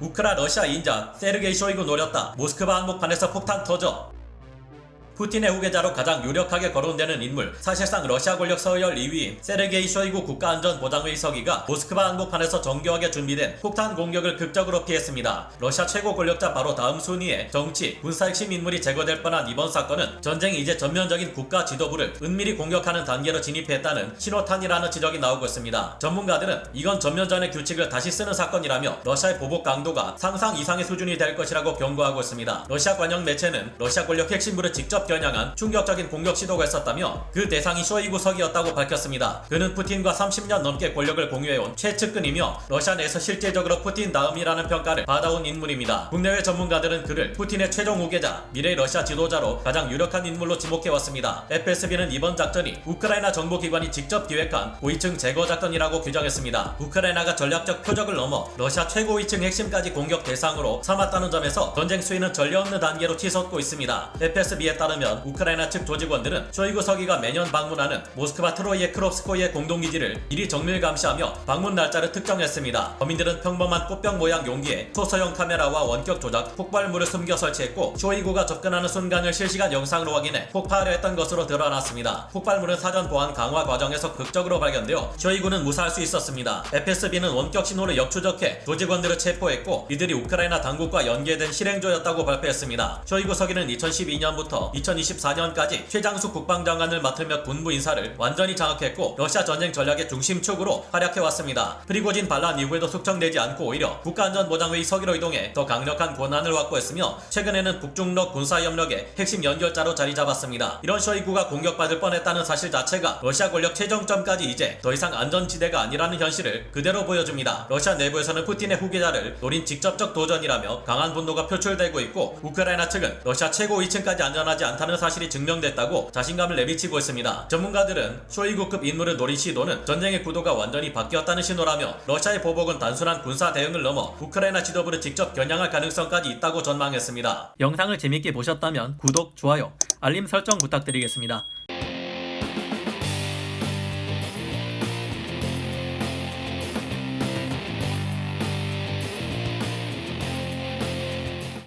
우크라 러시아 인자 세르게이 쇼이구 노렸다. 모스크바 한복판에서 폭탄 터져. 푸틴의 후계자로 가장 유력하게 거론되는 인물, 사실상 러시아 권력 서열 2위인 세르게이 쇼이구 국가안전보장회의 서기가 모스크바 한복판에서 정교하게 준비된 폭탄 공격을 극적으로 피했습니다. 러시아 최고 권력자 바로 다음 순위에 정치, 군사 핵심 인물이 제거될 뻔한 이번 사건은 전쟁이 이제 전면적인 국가 지도부를 은밀히 공격하는 단계로 진입했다는 신호탄이라는 지적이 나오고 있습니다. 전문가들은 이건 전면전의 규칙을 다시 쓰는 사건이라며 러시아의 보복 강도가 상상 이상의 수준이 될 것이라고 경고하고 있습니다. 러시아 관영 매체는 러시아 권력 핵심부를 직접 겨냥한 충격적인 공격 시도가 있었다며 그 대상이 쇼이구 석이었다고 밝혔습니다. 그는 푸틴과 30년 넘게 권력을 공유해온 최측근이며 러시아 내에서 실질적으로 푸틴 다음이라는 평가를 받아온 인물입니다. 국내외 전문가들은 그를 푸틴의 최종 후계자, 미래 러시아 지도자로 가장 유력한 인물로 지목해왔습니다. FSB는 이번 작전이 우크라이나 정보기관이 직접 기획한 고위층 제거 작전이라고 규정했습니다. 우크라이나가 전략적 표적을 넘어 러시아 최고위층 핵심까지 공격 대상으로 삼았다는 점에서 전쟁 수위는 전례 없는 단계로 치솟고 있습니다. FSB에 따르면 우크라이나 측 조직원들은 쇼이구 서기가 매년 방문하는 모스크바 트로이의 크롭스코이의 공동기지를 미리 정밀 감시하며 방문 날짜를 특정했습니다. 범인들은 평범한 꽃병 모양 용기에 소서형 카메라와 원격 조작, 폭발물을 숨겨 설치했고 쇼이구가 접근하는 순간을 실시간 영상으로 확인해 폭발을 했던 것으로 드러났습니다. 폭발물은 사전 보안 강화 과정에서 극적으로 발견되어 쇼이구는 무사할 수 있었습니다. FSB는 원격 신호를 역추적해 조직원들을 체포했고 이들이 우크라이나 당국과 연계된 실행조였다고 발표했습니다. 쇼이구 서기는 2012년부터 2024년까지 최장수 국방장관을 맡으며 군부 인사를 완전히 장악했고 러시아 전쟁 전략의 중심축으로 활약해왔습니다. 프리고진 반란 이후에도 숙청되지 않고 오히려 국가안전보장회의 서기로 이동해 더 강력한 권한을 확보했으며 최근에는 북중러 군사협력의 핵심 연결자로 자리 잡았습니다. 이런 쇼이구가 공격받을 뻔했다는 사실 자체가 러시아 권력 최정점까지 이제 더 이상 안전지대가 아니라는 현실을 그대로 보여줍니다. 러시아 내부에서는 푸틴의 후계자를 노린 직접적 도전이라며 강한 분노가 표출되고 있고 우크라이나 측은 러시아 최고 위층까지 안전하지 않다는 사실이 증명됐다고 자신감을 내비치고 있습니다. 전문가들은 쇼이구급 인물을 노린 시도는 전쟁의 구도가 완전히 바뀌었다는 신호라며 러시아의 보복은 단순한 군사 대응을 넘어 우크라이나 지도부를 직접 겨냥할 가능성까지 있다고 전망했습니다. 영상을 재밌게 보셨다면 구독, 좋아요, 알림 설정 부탁드리겠습니다.